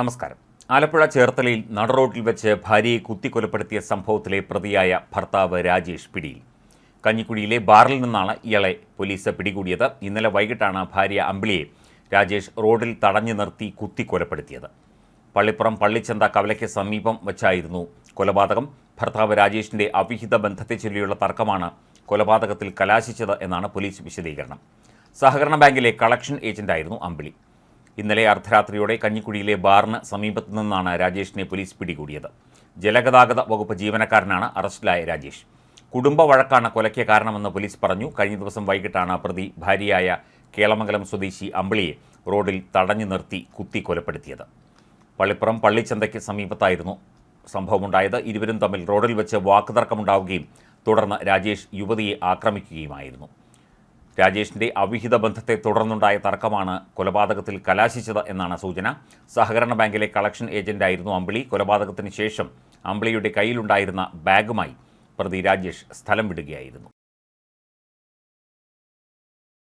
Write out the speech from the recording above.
നമസ്കാരം. ആലപ്പുഴ ചേർത്തലയിൽ നടറോട്ടിൽ വെച്ച് ഭാര്യയെ കുത്തിക്കൊലപ്പെടുത്തിയ സംഭവത്തിലെ പ്രതിയായ ഭർത്താവ് രാജേഷ് പിടിയിൽ. കഞ്ഞിക്കുഴിയിലെ ബാറിൽ നിന്നാണ് ഇയാളെ പോലീസ് പിടികൂടിയത്. ഇന്നലെ വൈകിട്ടാണ് ഭാര്യ അമ്പിളിയെ രാജേഷ് റോഡിൽ തടഞ്ഞു നിർത്തി കുത്തിക്കൊലപ്പെടുത്തിയത്. പള്ളിപ്പുറം പള്ളിച്ചന്ത കവലയ്ക്ക് സമീപം വച്ചായിരുന്നു കൊലപാതകം. ഭർത്താവ് രാജേഷിന്റെ അവിഹിത ബന്ധത്തെ ചൊല്ലിയുള്ള തർക്കമാണ് കൊലപാതകത്തിൽ കലാശിച്ചത് എന്നാണ് പോലീസ് വിശദീകരണം. സഹകരണ ബാങ്കിലെ കളക്ഷൻ ഏജന്റായിരുന്നു അമ്പിളി. ഇന്നലെ അർദ്ധരാത്രിയോടെ കഞ്ഞിക്കുഴിയിലെ ബാറിന് സമീപത്തു നിന്നാണ് രാജേഷിനെ പോലീസ് പിടികൂടിയത്. ജലഗതാഗത വകുപ്പ് ജീവനക്കാരനാണ് അറസ്റ്റിലായ രാജേഷ്. കുടുംബ വഴക്കാണ് കൊലയ്ക്ക് കാരണമെന്ന് പോലീസ് പറഞ്ഞു. കഴിഞ്ഞ ദിവസം വൈകിട്ടാണ് പ്രതി ഭാര്യയായ കേളമംഗലം സ്വദേശി അമ്പിളിയെ റോഡിൽ തടഞ്ഞു നിർത്തി കുത്തി കൊലപ്പെടുത്തിയത്. പള്ളിപ്പുറം പള്ളിച്ചന്തയ്ക്ക് സമീപത്തായിരുന്നു സംഭവമുണ്ടായത്. ഇരുവരും തമ്മിൽ റോഡിൽ വെച്ച് വാക്കുതർക്കമുണ്ടാവുകയും തുടർന്ന് രാജേഷ് യുവതിയെ ആക്രമിക്കുകയുമായിരുന്നു. രാജേഷിന്റെ അവിഹിത ബന്ധത്തെ തുടർന്നുണ്ടായ തർക്കമാണ് കൊലപാതകത്തിൽ കലാശിച്ചത് എന്നാണ് സൂചന. സഹകരണ ബാങ്കിലെ കളക്ഷൻ ഏജന്റായിരുന്നു അമ്പിളി. കൊലപാതകത്തിന് ശേഷം അമ്പിളിയുടെ കയ്യിലുണ്ടായിരുന്ന ബാഗുമായി പ്രതി രാജേഷ് സ്ഥലം വിടുകയായിരുന്നു.